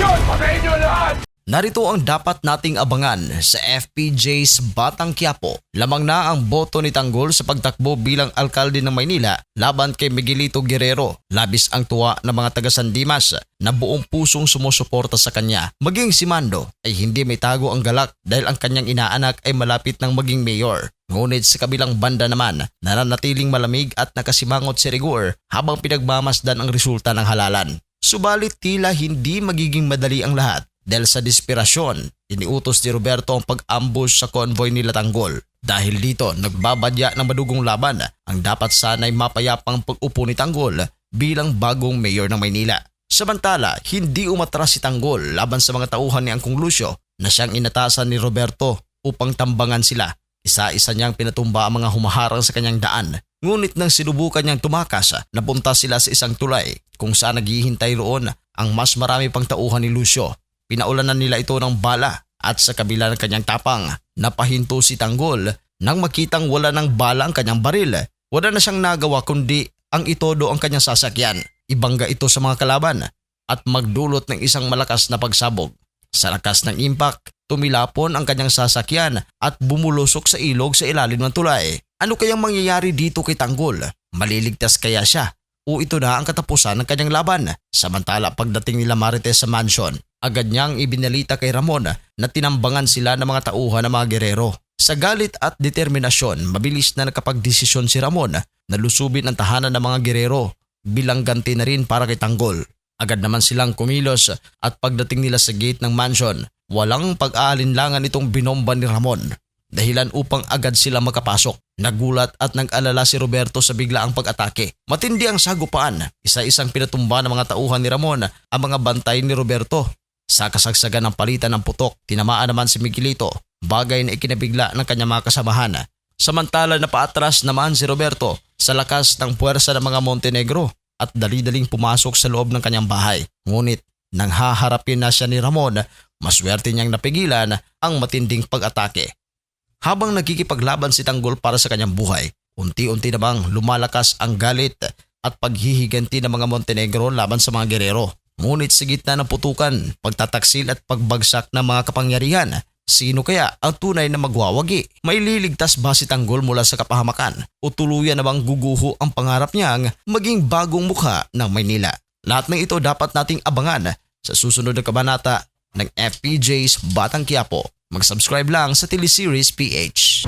Action! Patayin nyo lahat! Narito ang dapat nating abangan sa FPJ's Batang Quiapo. Lamang na ang boto ni Tanggol sa pagtakbo bilang alkalde ng Maynila laban kay Miguelito Guerrero. Labis ang tuwa ng mga taga San Dimas na buong pusong sumusuporta sa kanya. Maging si Mando ay hindi may tago ang galak dahil ang kanyang inaanak ay malapit ng maging mayor. Ngunit sa kabilang banda naman, nananatiling malamig at nakasimangot si Rigor habang pinagmamasdan ang resulta ng halalan. Subalit tila hindi magiging madali ang lahat dahil sa desperasyon, iniutos ni Roberto ang pag-ambush sa convoy nila Tanggol. Dahil dito, nagbabadya ng madugong laban ang dapat sana'y mapayapang pag-upo ni Tanggol bilang bagong mayor ng Maynila. Samantala, hindi umatras si Tanggol laban sa mga tauhan ni Angkong Lucio na siyang inatasan ni Roberto upang tambangan sila. Isa-isa niyang pinatumba ang mga humaharang sa kanyang daan. Ngunit nang sinubukan niyang tumakas, napunta sila sa isang tulay kung saan naghihintay roon ang mas marami pang tauhan ni Lucio. Pinaulanan nila ito ng bala at sa kabila ng kanyang tapang, napahinto si Tanggol nang makitang wala ng bala ang kanyang baril. Wala na siyang nagawa kundi ang itodo ang kanyang sasakyan. Ibangga ito sa mga kalaban at magdulot ng isang malakas na pagsabog. Sa lakas ng impact, tumilapon ang kanyang sasakyan at bumulusok sa ilog sa ilalim ng tulay. Ano kayang mangyayari dito kay Tanggol? Maliligtas kaya siya? O ito na ang katapusan ng kanyang laban? Samantala pagdating nila Marites sa mansion, agad niyang ibinalita kay Ramon na tinambangan sila ng mga tauhan ng mga gerero. Sa galit at determinasyon, mabilis na nakapagdesisyon si Ramon na lusubin ang tahanan ng mga gerero bilang ganti na rin para kay Tanggol. Agad naman silang kumilos at pagdating nila sa gate ng mansion, walang pag-aalinlangan itong binomba ni Ramon. Dahilan upang agad sila makapasok. Nagulat at nag-alala si Roberto sa biglaang pag-atake. Matindi ang sagupaan. Isa-isang pinatumba ng mga tauhan ni Ramon ang mga bantay ni Roberto. Sa kasagsagan ng palitan ng putok, tinamaan naman si Miguelito, bagay na ikinabigla ng kanyang mga kasamahan. Samantala napaatras naman si Roberto sa lakas ng puwersa ng mga Montenegro at dali-daling pumasok sa loob ng kanyang bahay. Ngunit nang haharapin na siya ni Ramon, maswerte niyang napigilan ang matinding pag-atake. Habang nagkikipaglaban si Tanggol para sa kanyang buhay, unti-unti namang lumalakas ang galit at paghihiganti ng mga Montenegro laban sa mga gerero. Ngunit sa gitna ng putukan, pagtataksil at pagbagsak ng mga kapangyarihan, sino kaya ang tunay na magwawagi? May liligtas ba si Tanggol mula sa kapahamakan? O tuluyan na bang guguho ang pangarap niyang maging bagong mukha ng Maynila? Lahat ng ito dapat nating abangan sa susunod na kabanata ng FPJ's Batang Quiapo. Mag-subscribe lang sa teleseries PH.